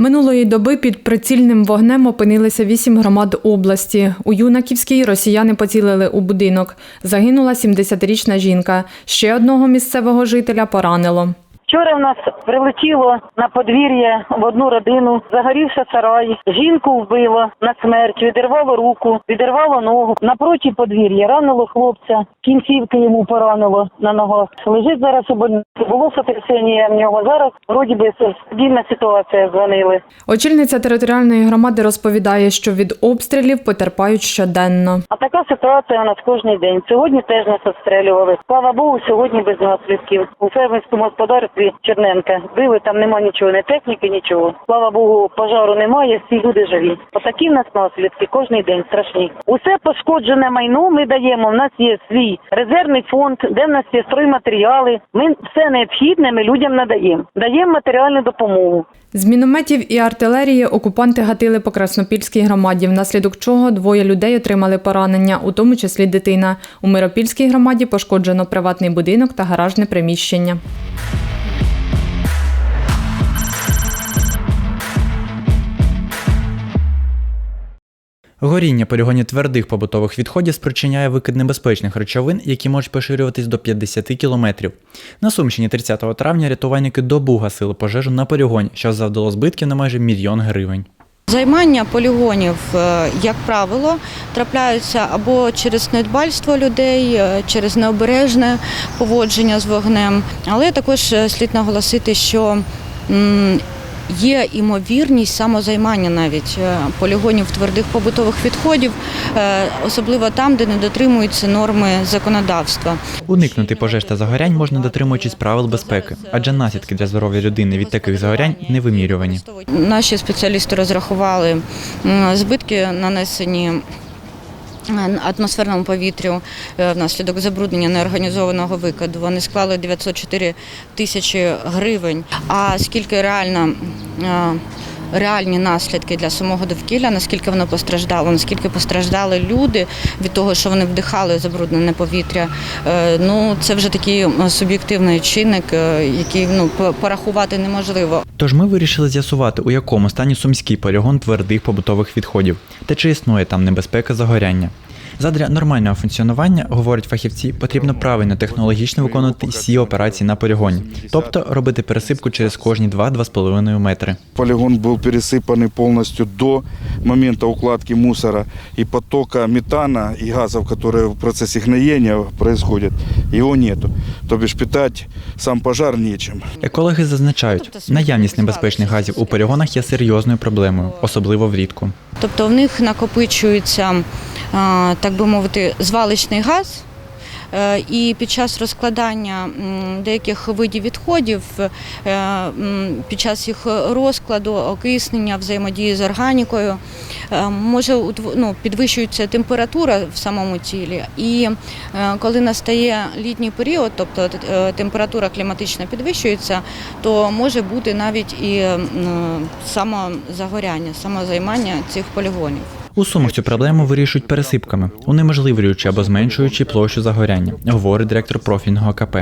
Минулої доби під прицільним вогнем опинилися вісім громад області. У Юнаківській росіяни поцілили у будинок. Загинула 70-річна жінка. Ще одного місцевого жителя поранило. Вчора в нас прилетіло на подвір'я в одну родину, загорівся сарай, жінку вбило на смерть, відірвало руку, відірвало ногу. Напроти подвір'я ранило хлопця, кінцівки йому поранило на ногах. Лежить зараз у больниці. Було сотрясіння в нього. Зараз вроді би стабільна ситуація дзвонили. Очільниця територіальної громади розповідає, що від обстрілів потерпають щоденно. А така ситуація у нас кожен день. Сьогодні теж нас обстрілювали. Слава Богу, сьогодні без наслідків. У фермерському господарстві Черненка били, там нема нічого, не техніки, нічого. Слава Богу, пожару немає, всі люди живі. Отакі в нас наслідки кожен день страшні. Усе пошкоджене майно ми даємо. У нас є свій резервний фонд, де в нас є стройматеріали. Ми все необхідне ми людям надаємо. Даємо матеріальну допомогу. З мінометів і артилерії окупанти гатили по Краснопільській громаді, внаслідок чого двоє людей отримали поранення, у тому числі дитина. У Миропільській громаді пошкоджено приватний будинок та гаражне приміщення. Горіння полігонів твердих побутових відходів спричиняє викид небезпечних речовин, які можуть поширюватись до 50 кілометрів. На Сумщині 30 травня рятувальники добу гасили пожежу на полігоні, що завдало збитків на майже мільйон гривень. Займання полігонів, е, як правило, трапляються або через недбальство людей, е, через необережне поводження з вогнем. Але також е, слід наголосити, що є імовірність самозаймання навіть е, полігонів твердих побутових відходів, е, особливо там, де не дотримуються норми законодавства. Уникнути пожеж та загорянь можна дотримуючись правил безпеки, адже наслідки для здоров'я людини від таких загорянь невимірювані. Наші спеціалісти розрахували збитки, нанесені атмосферному повітрю е, внаслідок забруднення неорганізованого викиду. Вони склали 904 тисячі гривень. А скільки реально е, реальні наслідки для самого довкілля, наскільки воно постраждало, наскільки постраждали люди від того, що вони вдихали забруднене повітря. е, Ну це вже такий суб'єктивний чинник, е, який ну по- порахувати неможливо. Тож ми вирішили з'ясувати, у якому стані сумський полігон твердих побутових відходів та чи існує там небезпека загоряння. Задля нормального функціонування, говорять фахівці, потрібно правильно технологічно виконувати всі операції на полігоні, тобто робити пересипку через кожні 2-2,5 метри. Полигон был пересыпанный полностью до момента укладки мусора и потока метана и газов, которые в процессе гноения происходят, его нету. То бишь питать сам пожар нечем. Екологи зазначають, наявність небезпечних газів у полігонах є серйозною проблемою, особливо влітку. Тобто в них накопичується, а, так би мовити, звалищний газ. е, І під час розкладання деяких видів відходів, е, під час їх розкладу, окиснення, взаємодії з органікою, е, може ну, підвищується температура в самому тілі. І коли настає літній період, тобто температура кліматична підвищується, то може бути навіть і самозагоряння, самозаймання цих полігонів. У сумах цю проблему вирішують пересипками, унеможливлюючи або зменшуючи площу загоряння, говорить директор профільного КП.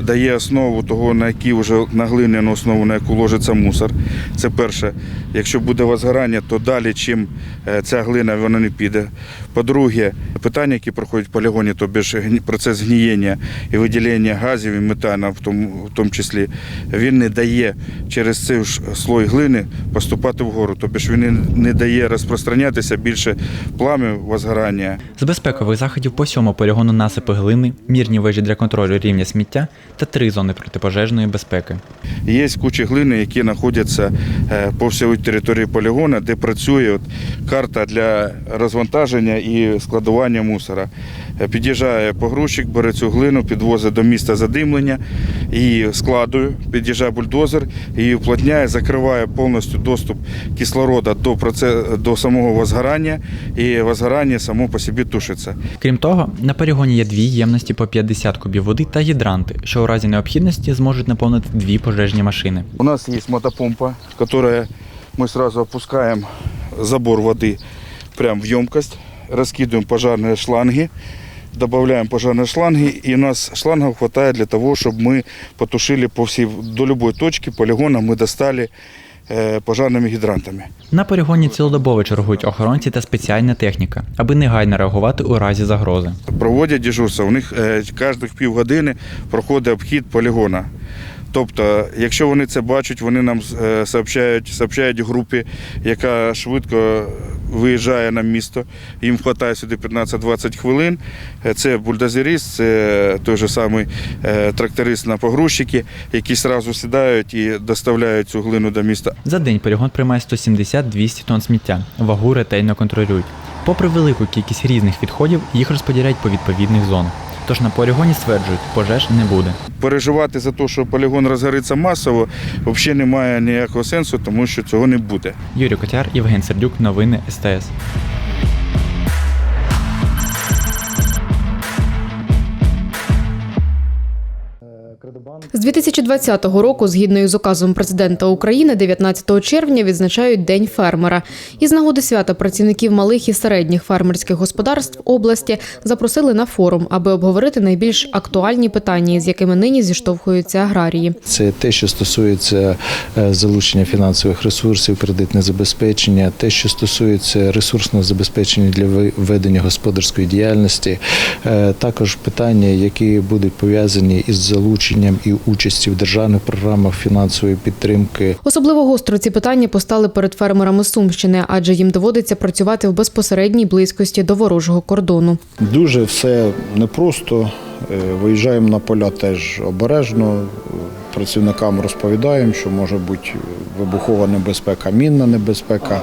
Дає основу того, на якій вже на глиняну основу, на яку ложиться мусор. Це перше. Якщо буде возгорання, то далі, чим е, ця глина, вона не піде. По-друге, питання, які проходять в полігоні, то більш процес гнієння і виділення газів і метану, в тому, в тому числі, він не дає через цей слой глини поступати вгору. Тобто він не- дає розпространятися більше плам'я возгорання. З безпекових заходів по всьому полігону насипи глини, мірні вежі для контролю рівня сміття та три зони протипожежної безпеки. Є куча глини, які знаходяться е, по всій території полігону, де працює карта для розвантаження і складування мусора. Е, Під'їжджає погрузчик, бере цю глину, підвозить до міста задимлення і складує, під'їжджає бульдозер і вплотняє, закриває повністю доступ кислорода до, проце- до самого возгорання, і возгорання само по собі тушиться. Крім того, на полігоні є дві ємності по 50 кубів води та гідранти, що у разі необхідності зможуть наповнити дві пожежні машини. У нас есть мотопомпа, которая мы сразу опускаем забор воды прямо в емкость, раскидываем пожарные шланги, добавляем пожарные шланги, и у нас шлангов хватает для того, чтобы мы потушили по всей, до любой точки полигона мы достали э, пожарными гидрантами. На полігоні цілодобово чергують охоронці та спеціальна техніка, аби негайно реагувати у разі загрози. Проводять дежурство. У них е, кожних півгодини проходить обхід полігона. Тобто, якщо вони це бачать, вони нам е, сообщають, сообщають групі, яка швидко виїжджає на місто. Їм вистачає сюди 15-20 хвилин. Е, Це бульдозеріст, це той же самий е, тракторист на погрузчики, які одразу сідають і доставляють цю глину до міста. За день полігон приймає 170-200 тонн сміття. Вагу ретельно контролюють. Попри велику кількість різних відходів, їх розподіляють по відповідних зонах. Тож на полігоні стверджують, пожеж не буде. Переживати за те, що полігон розгориться масово, взагалі немає ніякого сенсу, тому що цього не буде. Юрій Котяр, Євген Сердюк, новини СТС. З 2020 року, згідно із указом президента України, 19 червня відзначають День фермера. Із нагоди свята працівників малих і середніх фермерських господарств області запросили на форум, аби обговорити найбільш актуальні питання, з якими нині зіштовхуються аграрії. Це те, що стосується е, залучення фінансових ресурсів, кредитне забезпечення, те, що стосується ресурсного забезпечення для ведення господарської діяльності, Е, також питання, які будуть пов'язані із залученням і участі в державних програмах фінансової підтримки Особливо гостро ці питання постали перед фермерами Сумщини, адже їм доводиться працювати в безпосередній близькості до ворожого кордону. Дуже все непросто. Е, Виїжджаємо на поля теж обережно. Працівникам розповідаємо, що може бути вибухова небезпека, мінна небезпека.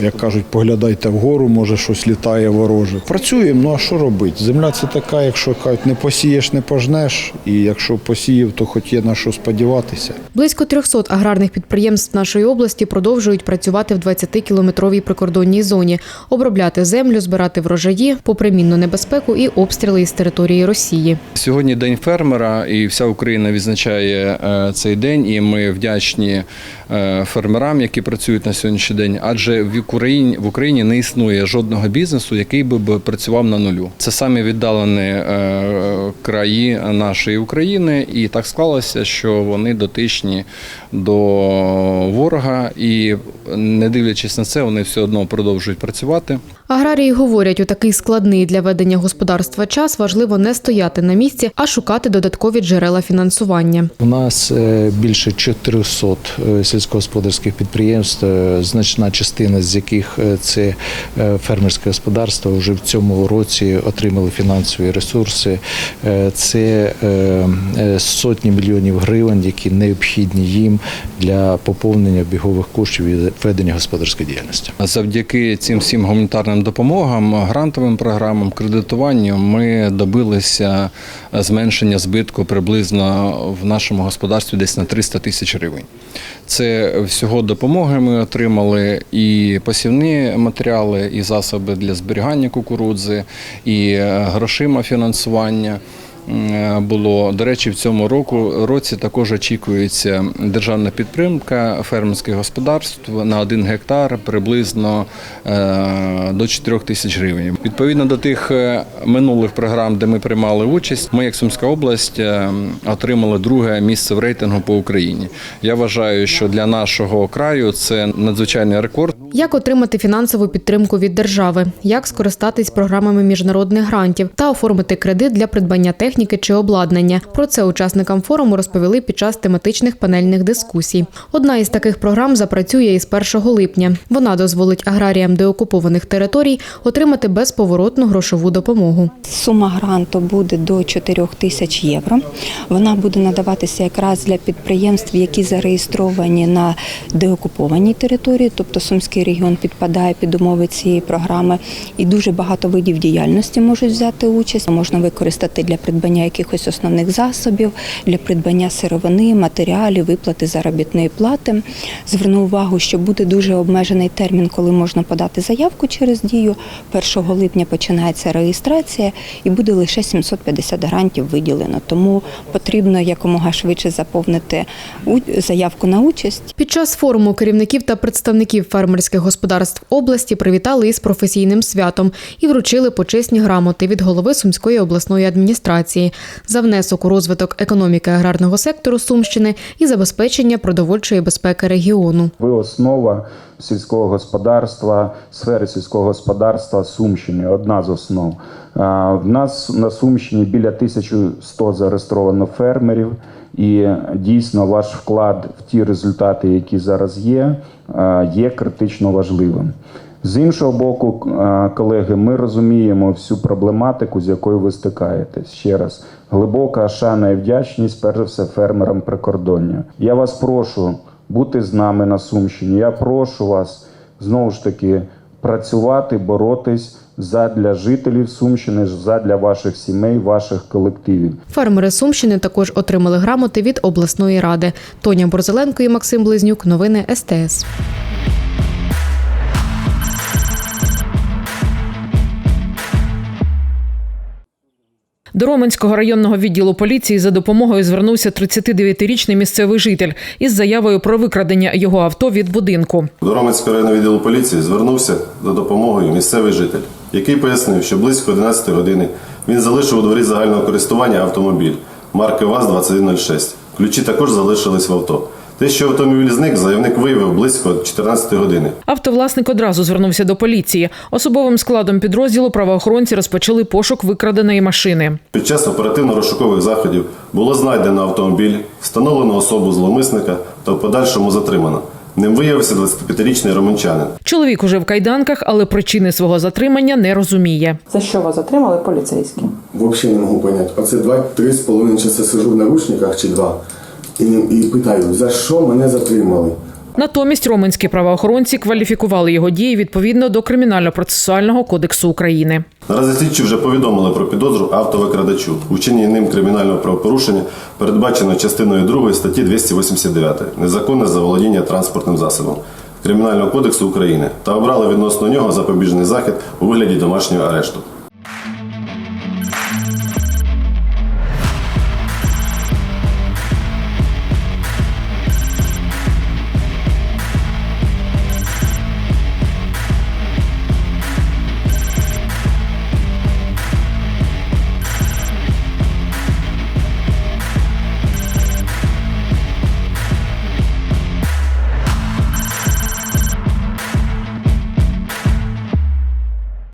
Як кажуть, поглядайте вгору, може щось літає вороже. Працюємо, ну а що робити? Земля це така, якщо кажуть, не посієш, не пожнеш. І якщо посіяв, то хоч є на що сподіватися. Близько 300 аграрних підприємств нашої області продовжують працювати в 20-кілометровій прикордонній зоні, обробляти землю, збирати врожаї, попри мінну небезпеку і обстріли із території Росії. Сьогодні день фермера, і вся Україна відзначає е, цей день. І ми вдячні е, фермерам, які працюють на сьогоднішній день. Адже в Україні в Україні не існує жодного бізнесу, який би б працював на нулю. Це самі віддалені е, краї нашої України, і так склалося, що вони дотичні до ворога, і не дивлячись на це, вони все одно продовжують працювати. Аграрії говорять, у такий складний для ведення господарства час важливо не стояти на місці, а шукати додаткові джерела фінансування. У нас е, більше 400 е, сільськогосподарських підприємств, значна частина з яких е, це е, фермерське господарство, вже в цьому році отримали фінансові ресурси. Е, Це сотні мільйонів гривень, які необхідні їм для поповнення бігових коштів і ведення господарської діяльності. Завдяки цим всім гуманітарним допомогам, грантовим програмам, кредитуванню ми добилися зменшення збитку приблизно в нашому господарстві десь на 300 тисяч гривень. Це всього допомоги ми отримали і посівні матеріали, і засоби для зберігання кукурудзи, і е, грошима фінансування. Було до речі, в цьому року році також очікується державна підтримка фермерських господарств на один гектар приблизно е, до 4 тисяч гривень. Відповідно до тих е, минулих програм, де ми приймали участь, ми, як Сумська область, е, отримали друге місце в рейтингу по Україні. Я вважаю, що для нашого краю це надзвичайний рекорд. Як отримати фінансову підтримку від держави, як скористатись програмами міжнародних грантів та оформити кредит для придбання техніки чи обладнання. Про це учасникам форуму розповіли під час тематичних панельних дискусій. Одна із таких програм запрацює із 1 липня. Вона дозволить аграріям деокупованих територій отримати безповоротну грошову допомогу. Сума гранту буде до 4 тисяч євро. Вона буде надаватися якраз для підприємств, які зареєстровані на деокупованій території, тобто Сумський регіон підпадає під умови цієї програми, і дуже багато видів діяльності можуть взяти участь. Можна використати для придбання якихось основних засобів, для придбання сировини, матеріалів, виплати заробітної плати. Зверну увагу, що буде дуже обмежений термін, коли можна подати заявку через дію. 1 липня починається реєстрація і буде лише 750 грантів виділено. Тому потрібно якомога швидше заповнити заявку на участь. Під час форуму керівників та представників фермерських господарств області привітали із професійним святом і вручили почесні грамоти від голови Сумської обласної адміністрації за внесок у розвиток економіки аграрного сектору Сумщини і забезпечення продовольчої безпеки регіону. Ви основа сільського господарства, сфери сільського господарства Сумщини, одна з основ. В нас на Сумщині біля 1100 зареєстровано фермерів, і дійсно ваш вклад в ті результати, які зараз є, є критично важливим. З іншого боку, колеги, ми розуміємо всю проблематику, з якою ви стикаєтесь. Ще раз, глибока шана і вдячність, перш за все, фермерам прикордоння. Я вас прошу бути з нами на Сумщині. Я прошу вас знову ж таки працювати, боротись задля жителів Сумщини, задля ваших сімей, ваших колективів. Фермери Сумщини також отримали грамоти від обласної ради. Тоня Борзеленко і Максим Близнюк. Новини СТС. До Роменського районного відділу поліції за допомогою звернувся 39-річний місцевий житель із заявою про викрадення його авто від будинку. До Роменського районного відділу поліції звернувся за допомогою місцевий житель, який пояснив, що близько 11 години він залишив у дворі загального користування автомобіль марки ВАЗ-2106. Ключі також залишились в авто. Те, що автомобіль зник, заявник виявив близько 14 години. Автовласник одразу звернувся до поліції. Особовим складом підрозділу правоохоронці розпочали пошук викраденої машини. Під час оперативно-розшукових заходів було знайдено автомобіль, встановлено особу зловмисника та в подальшому затримано. Ним виявився 25-річний романчанин. Чоловік уже в кайданках, але причини свого затримання не розуміє. За що вас затримали поліцейські? Взагалі не можу поняти. Оце два-три з половиною часа сижу в наручниках чи два. І, і питаю, за що мене затримали? Натомість роменські правоохоронці кваліфікували його дії відповідно до кримінально-процесуального кодексу України. Наразі слідчі вже повідомили про підозру автовикрадачу. У вчиненні ним кримінального правопорушення передбачено частиною 2 статті 289 незаконне заволодіння транспортним засобом Кримінального кодексу України та обрали відносно нього запобіжний захід у вигляді домашнього арешту.